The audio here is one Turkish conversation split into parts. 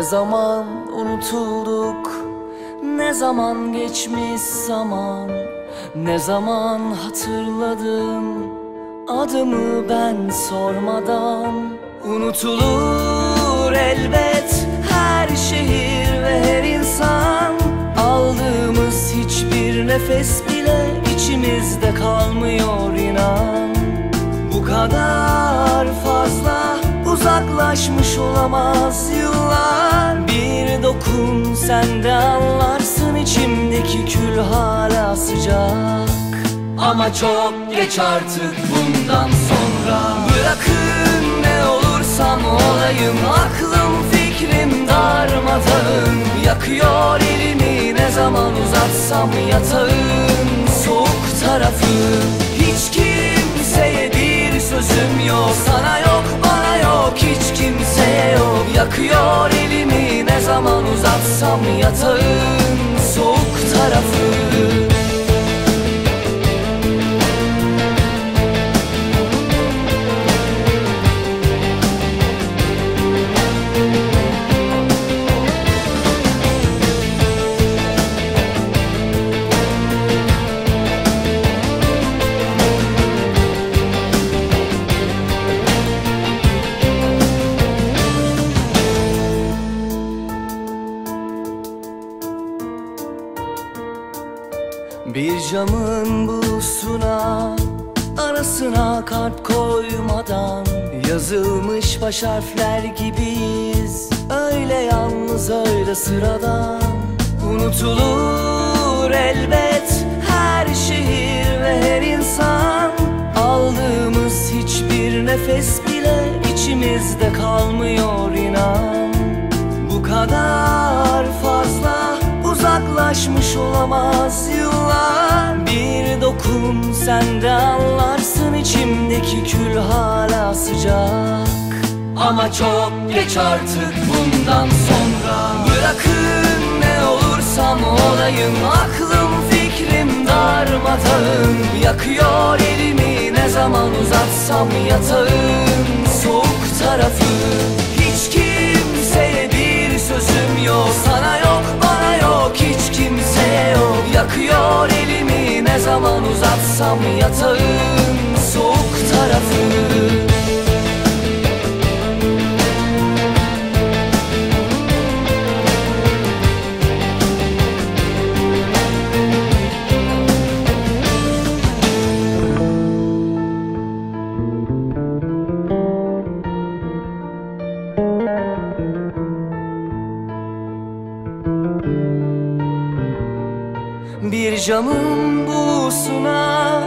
Ne zaman unutulduk? Ne zaman geçmiş zaman? Ne zaman hatırladım Adımı ben sormadan. Unutulur elbet Her şehir ve her insan. Aldığımız hiçbir nefes bile içimizde kalmıyor inan. Bu kadar fazla uzaklaşmış olamaz yıllar. Bir dokun sen de anlarsın içimdeki kül hala sıcak. Ama çok geç artık bundan sonra. Bırakın ne olursam olayım Aklım fikrim darmadağın. Yakıyor elimi ne zaman uzatsam yatağın. Soğuk tarafı Hiç kimseye bir sözüm yok. Sana yok yok hiç kimseye yok Yakıyor elimi. Ne zaman uzatsam yatağın Bir camın bulusuna Arasına kalp koymadan Yazılmış baş harfler gibiyiz. Öyle yalnız öyle sıradan. Unutulur elbet Her şehir ve her insan. Aldığımız hiçbir nefes bile içimizde kalmıyor inan. Bu kadar uzaklaşmış olamaz yıllar. Bir dokun sen de anlarsın içimdeki kül hala sıcak. Ama çok geç artık bundan sonra. Bırakın ne olursam olayım Aklım fikrim darmadağın. Yakıyor elimi ne zaman uzatsam yatağın. Soğuk tarafı Yakıyor elimi ne zaman uzatsam yatağın Soğuk tarafı Bir camın buğusuna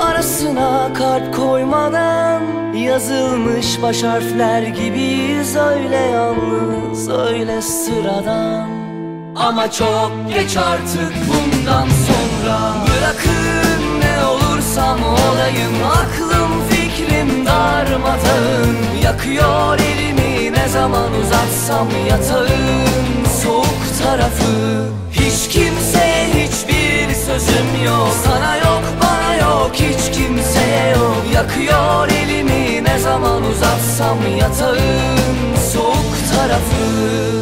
Arasına kalp koymadan Yazılmış baş harfler gibiyiz. Öyle yalnız öyle sıradan. Ama çok geç artık bundan sonra. Bırakın ne olursam olayım Aklım fikrim darmadağın. Yakıyor elimi ne zaman uzatsam yatağın. Soğuk tarafı Hiç hiçbir sözüm yok Sana yok bana yok hiç kimseye yok. Yakıyor elimi ne zaman uzatsam yatağın Soğuk tarafı